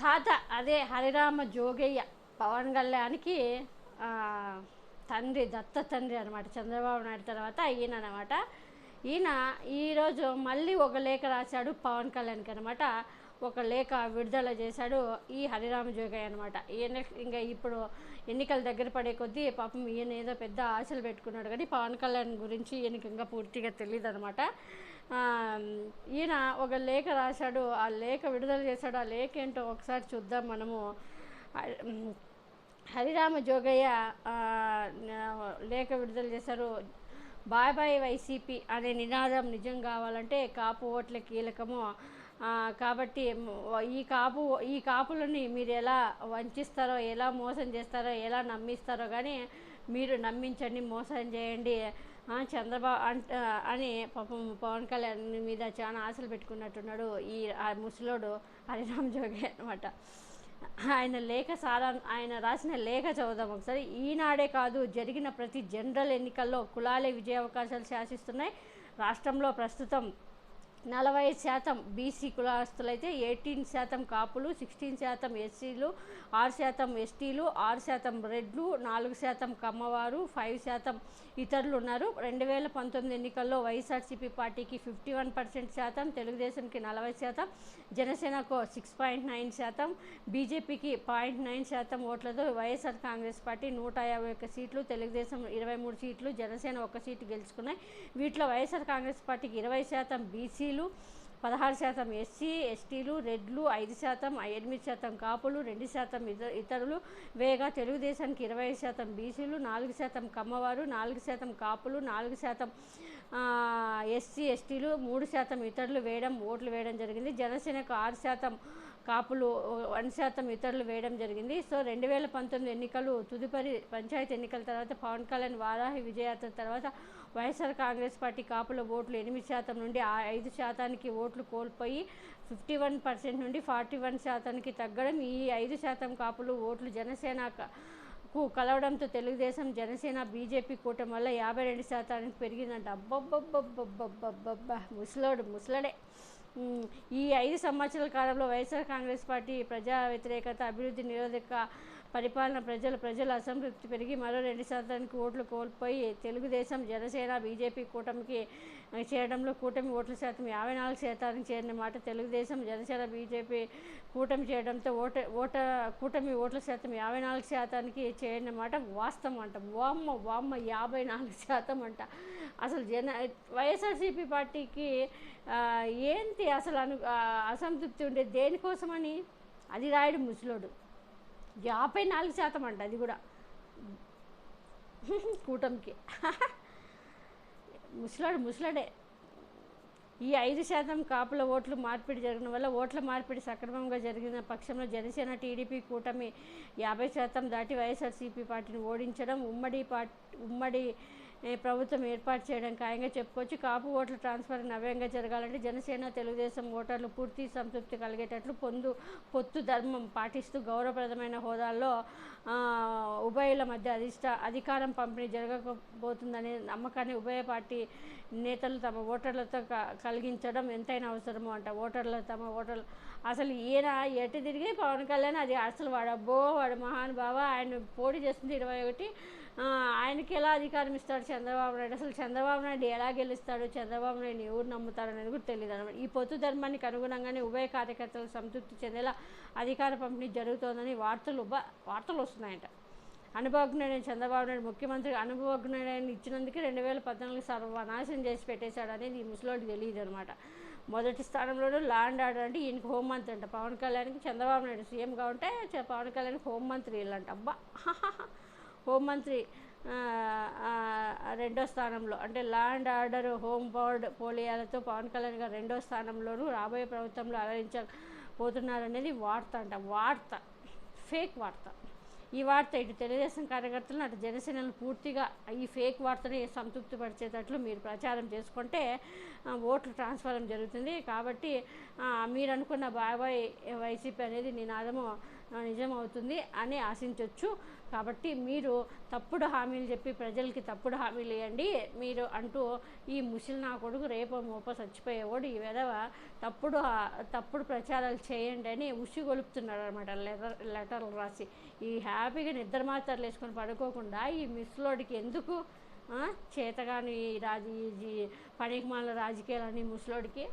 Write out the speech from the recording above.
తాత అదే హరిరామ జోగయ్య పవన్ కళ్యాణ్కి తండ్రి దత్త తండ్రి అనమాట చంద్రబాబు నాయుడు తర్వాత ఈయన అనమాట ఈయన ఈరోజు మళ్ళీ ఒక లేఖ రాశాడు పవన్ కళ్యాణ్కి అనమాట ఒక లేఖ విడుదల చేశాడు ఈ హరిరామ జోగయ్య అనమాట ఈయన ఇంకా ఇప్పుడు ఎన్నికల దగ్గర పడే కొద్దీ పాపం ఈయన ఏదో పెద్ద ఆశలు పెట్టుకున్నాడు కానీ పవన్ కళ్యాణ్ గురించి ఈయనకి ఇంకా పూర్తిగా తెలియదు అనమాట ఈయన ఒక లేఖ రాశాడు. ఆ లేఖ విడుదల చేశాడు. ఆ లేఖ ఏంటో ఒకసారి చూద్దాం మనము. హరిరామ జోగయ్య లేఖ విడుదల చేశారు. బాయ్ బాయ్ వైసీపీ అనే నినాదం నిజం కావాలంటే కాపు ఓట్ల కీలకము. కాబట్టి ఈ కాపు ఈ కాపులని మీరు ఎలా వంచిస్తారో ఎలా మోసం చేస్తారో ఎలా నమ్మిస్తారో కానీ మీరు నమ్మించండి మోసం చేయండి. చంద్రబాబు అంట అని పాపం పవన్ కళ్యాణ్ మీద చాలా ఆశలు పెట్టుకున్నట్టున్నాడు ఈ ఆ ముసలోడు హరిరామ్ జోగి అనమాట ఆయన లేఖ సారా ఆయన రాసిన లేఖ చదువుదాం ఒకసారి. ఈనాడే కాదు జరిగిన ప్రతి జనరల్ ఎన్నికల్లో కులాలే విజయ అవకాశాలు శాసిస్తున్నాయి. రాష్ట్రంలో ప్రస్తుతం నలభై శాతం బీసీ కులాస్తులైతే ఎయిటీన్ శాతం కాపులు సిక్స్టీన్ శాతం ఎస్సీలు ఆరు శాతం ఎస్టీలు ఆరు శాతం రెడ్లు నాలుగు శాతం కమ్మవారు ఫైవ్ శాతం ఇతరులు ఉన్నారు. రెండు వేల పంతొమ్మిది ఎన్నికల్లో వైఎస్ఆర్సీపీ పార్టీకి ఫిఫ్టీ వన్ పర్సెంట్ శాతం తెలుగుదేశంకి నలభై శాతం జనసేనకు సిక్స్ పాయింట్ నైన్ శాతం బీజేపీకి పాయింట్ నైన్ శాతం ఓట్లతో వైఎస్ఆర్ కాంగ్రెస్ పార్టీ నూట యాభై ఒక్క సీట్లు తెలుగుదేశం ఇరవై మూడు సీట్లు జనసేన ఒక సీటు గెలుచుకున్నాయి. వీటిలో వైఎస్ఆర్ కాంగ్రెస్ పార్టీకి ఇరవై శాతం బీసీలు పదహారు శాతం ఎస్సీ ఎస్టీలు రెడ్లు ఐదు శాతం ఎనిమిది శాతం కాపులు రెండు శాతం ఇతరులు. వేగా తెలుగుదేశానికి ఇరవై శాతం బీసీలు నాలుగు శాతం కమ్మవారు నాలుగు శాతం కాపులు నాలుగు శాతం ఎస్సీ ఎస్టీలు మూడు శాతం ఇతరులు వేయడం ఓట్లు వేయడం జరిగింది. జనసేనకు ఆరు శాతం కాపులు వన్ శాతం ఇతరులు వేయడం జరిగింది. సో రెండు వేల పంతొమ్మిది ఎన్నికలు తుదుపరి పంచాయతీ ఎన్నికల తర్వాత పవన్ కళ్యాణ్ వారాహి విజయాత్ర తర్వాత వైఎస్ఆర్ కాంగ్రెస్ పార్టీ కాపుల ఓట్లు ఎనిమిది శాతం నుండి ఐదు శాతానికి ఓట్లు కోల్పోయి ఫిఫ్టీ వన్ పర్సెంట్ నుండి ఫార్టీ వన్ శాతానికి తగ్గడం. ఈ ఐదు శాతం కాపులు ఓట్లు జనసేన కు కలవడంతో తెలుగుదేశం జనసేన బీజేపీ కూటమి వల్ల యాభై రెండు శాతానికి పెరిగిందంట. అబ్బబ్బబ్బబ్బబ్బబ్బబ్బబ్బా. ముసలోడు ముసలడే. ఈ ఐదు సంవత్సరాల కాలంలో వైఎస్ఆర్ కాంగ్రెస్ పార్టీ ప్రజా వ్యతిరేకత అభివృద్ధి నిరోధక పరిపాలన ప్రజలు ప్రజల అసంతృప్తి పెరిగి మరో రెండు శాతానికి ఓట్లు కోల్పోయి తెలుగుదేశం జనసేన బీజేపీ కూటమికి చేరడంలో కూటమి ఓట్ల శాతం యాభై నాలుగు శాతానికి చేరిన మాట తెలుగుదేశం జనసేన బీజేపీ కూటమి చేయడంతో ఓట ఓట కూటమి ఓట్ల శాతం యాభై నాలుగు శాతానికి చేరిన మాట వాస్తవం అంట. వామ్మ వామ్మ యాభై నాలుగు శాతం అంట. అసలు జన వైఎస్ఆర్సీపీ పార్టీకి ఏంటి అసలు అను అసంతృప్తి ఉండే దేనికోసమని? అది రాయడు ముసలోడు. యాభై నాలుగు శాతం అంట అది కూడా. కూటమికి. ముసలాడు ముసలాడే. ఈ ఐదు శాతం కాపుల ఓట్లు మార్పిడి జరగడం వల్ల ఓట్ల మార్పిడి సక్రమంగా జరిగిన పక్షంలో జనసేన టీడీపీ కూటమి యాభై శాతం దాటి వైఎస్ఆర్సీపీ పార్టీని ఓడించడం ఉమ్మడి పార్టీ ఉమ్మడి ప్రభుత్వం ఏర్పాటు చేయడం ఖాయంగా చెప్పుకోవచ్చు. కాపు ఓట్ల ట్రాన్స్ఫర్ నవ్యంగా జరగాలంటే జనసేన తెలుగుదేశం ఓటర్లు పూర్తి సంతృప్తి కలిగేటట్లు పొందు పొత్తు ధర్మం పాటిస్తూ గౌరవప్రదమైన హోదాల్లో ఉభయల ఉభయుల మధ్య అధిష్ట అధికారం పంపిణీ జరగకపోతుందనే నమ్మకాన్ని ఉభయ పార్టీ నేతలు తమ ఓటర్లతో కలిగించడం ఎంతైనా అవసరమో అంట. ఓటర్లు తమ ఓటర్లు అసలు ఈయన ఎటు తిరిగి పవన్ కళ్యాణ్ అది అసలు వాడు అబ్బో వాడు మహానుభావ ఆయన పోటీ చేస్తుంది ఇరవై ఒకటి ఆయనకి ఎలా అధికారం ఇస్తాడు చంద్రబాబు నాయుడు? అసలు చంద్రబాబు నాయుడు ఎలా గెలుస్తాడు? చంద్రబాబు నాయుడు ఎవరు నమ్ముతాడు అనేది కూడా తెలియదు అనమాట. ఈ పొత్తు ధర్మానికి అనుగుణంగానే ఉభయ కార్యకర్తలు సంతృప్తి చెందేలా అధికార పంపిణీ జరుగుతోందని వార్తలు ఉభ వార్తలు వస్తున్నాయంట. అనుభవజ్ఞుడైన చంద్రబాబు నాయుడు ముఖ్యమంత్రి అనుభవజ్ఞుడైన ఇచ్చినందుకే రెండు వేల పద్నాలుగు సర్వనాశనం చేసి పెట్టేశాడు అనేది ఈ ముసలోడికి తెలియదు అనమాట. మొదటి స్థానంలోనూ ల్యాండ్ ఆర్డర్ అంటే ఈయనకి హోంమంత్రి అంట. పవన్ కళ్యాణ్కి చంద్రబాబు నాయుడు సీఎంగా ఉంటే చ- పవన్ కళ్యాణ్కి హోంమంత్రి వీళ్ళంట. అబ్బా! హోంమంత్రి రెండో స్థానంలో అంటే ల్యాండ్ ఆర్డర్ హోమ్ బోర్డ్ పోలియాలతో పవన్ కళ్యాణ్ గారు రెండో స్థానంలోనూ రాబోయే ప్రభుత్వంలో అలరించబోతున్నారనేది వార్త అంట. వార్త. ఫేక్ వార్త. ఈ వార్త ఇటు తెలుగుదేశం కార్యకర్తలను అటు జనసేనలు పూర్తిగా ఈ ఫేక్ వార్తని సంతృప్తి పరిచేటట్లు మీరు ప్రచారం చేసుకుంటే ఓట్లు ట్రాన్స్ఫర్ జరుగుతుంది. కాబట్టి మీరు అనుకున్న బాబాయ్ వైసీపీ అనేది నినాదము నిజం నిజమవుతుంది అని ఆశించవచ్చు కాబట్టి మీరు తప్పుడు హామీలు చెప్పి ప్రజలకి తప్పుడు హామీలు ఇవ్వండి మీరు అంటూ ఈ ముసలి నా కొడుకు రేపో మోపో చచ్చిపోయేవాడు ఈ విధవ తప్పుడు తప్పుడు ప్రచారాలు చేయండి అని ఉసి గొలుపుతున్నాడు అనమాట లెటర్ లెటర్లు రాసి. ఈ హ్యాపీగా నిద్ర మాత్రలు వేసుకొని పడుకోకుండా ఈ మిస్లోడికి ఎందుకు చేతగాని రాజీ పనికి మాల రాజకీయాలని ముసలోడికి